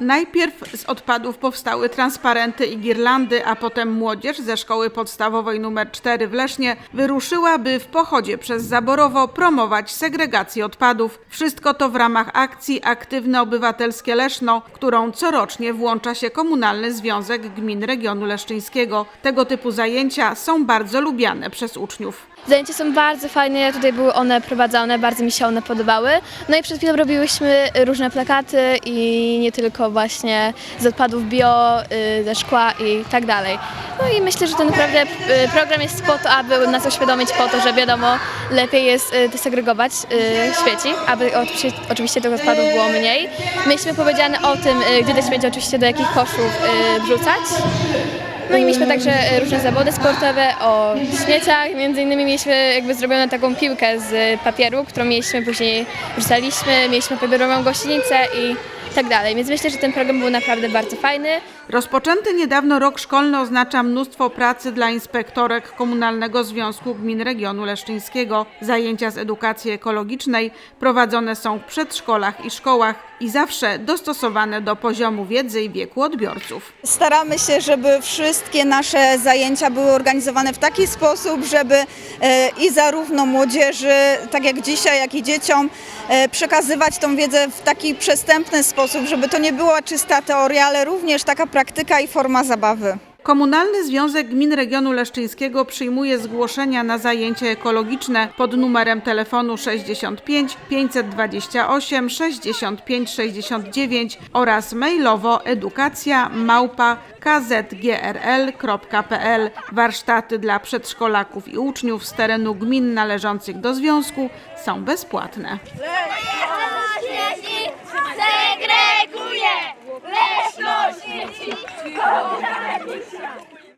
Najpierw z odpadów powstały transparenty i girlandy, a potem młodzież ze szkoły podstawowej nr 4 w Lesznie wyruszyła, by w pochodzie przez Zaborowo promować segregację odpadów. Wszystko to w ramach akcji Aktywne Obywatelskie Leszno, w którą corocznie włącza się Komunalny Związek Gmin Regionu Leszczyńskiego. Tego typu zajęcia są bardzo lubiane przez uczniów. Zajęcia są bardzo fajne, tutaj były one prowadzone, bardzo mi się one podobały. No i przed chwilą robiłyśmy różne plakaty i nie tylko właśnie z odpadów bio, y, ze szkła i tak dalej. No i myślę, że to naprawdę y, program jest po to, aby nas uświadomić po to, że wiadomo, lepiej jest y, desegregować śmieci, aby oczywiście, tych odpadów było mniej. Mieliśmy powiedziane o tym, gdzie te śmieci oczywiście do jakich koszów wrzucać. No i mieliśmy także różne zawody sportowe o śmieciach. Między innymi mieliśmy jakby zrobioną taką piłkę z papieru, którą mieliśmy później rzucaliśmy, mieliśmy papierową gościnicę i tak dalej. Więc myślę, że ten program był naprawdę bardzo fajny. Rozpoczęty niedawno rok szkolny oznacza mnóstwo pracy dla inspektorek Komunalnego Związku Gmin Regionu Leszczyńskiego. Zajęcia z edukacji ekologicznej prowadzone są w przedszkolach i szkołach i zawsze dostosowane do poziomu wiedzy i wieku odbiorców. Staramy się, żeby wszystkie nasze zajęcia były organizowane w taki sposób, żeby e, i zarówno młodzieży, tak jak dzisiaj, jak i dzieciom, e, przekazywać tą wiedzę w taki przystępny sposób, żeby to nie była czysta teoria, ale również taka praktyka i forma zabawy. Komunalny Związek Gmin Regionu Leszczyńskiego przyjmuje zgłoszenia na zajęcia ekologiczne pod numerem telefonu 65 528 65 69 oraz mailowo edukacja małpa kzgrl.pl. Warsztaty dla przedszkolaków i uczniów z terenu gmin należących do związku są bezpłatne. Oh.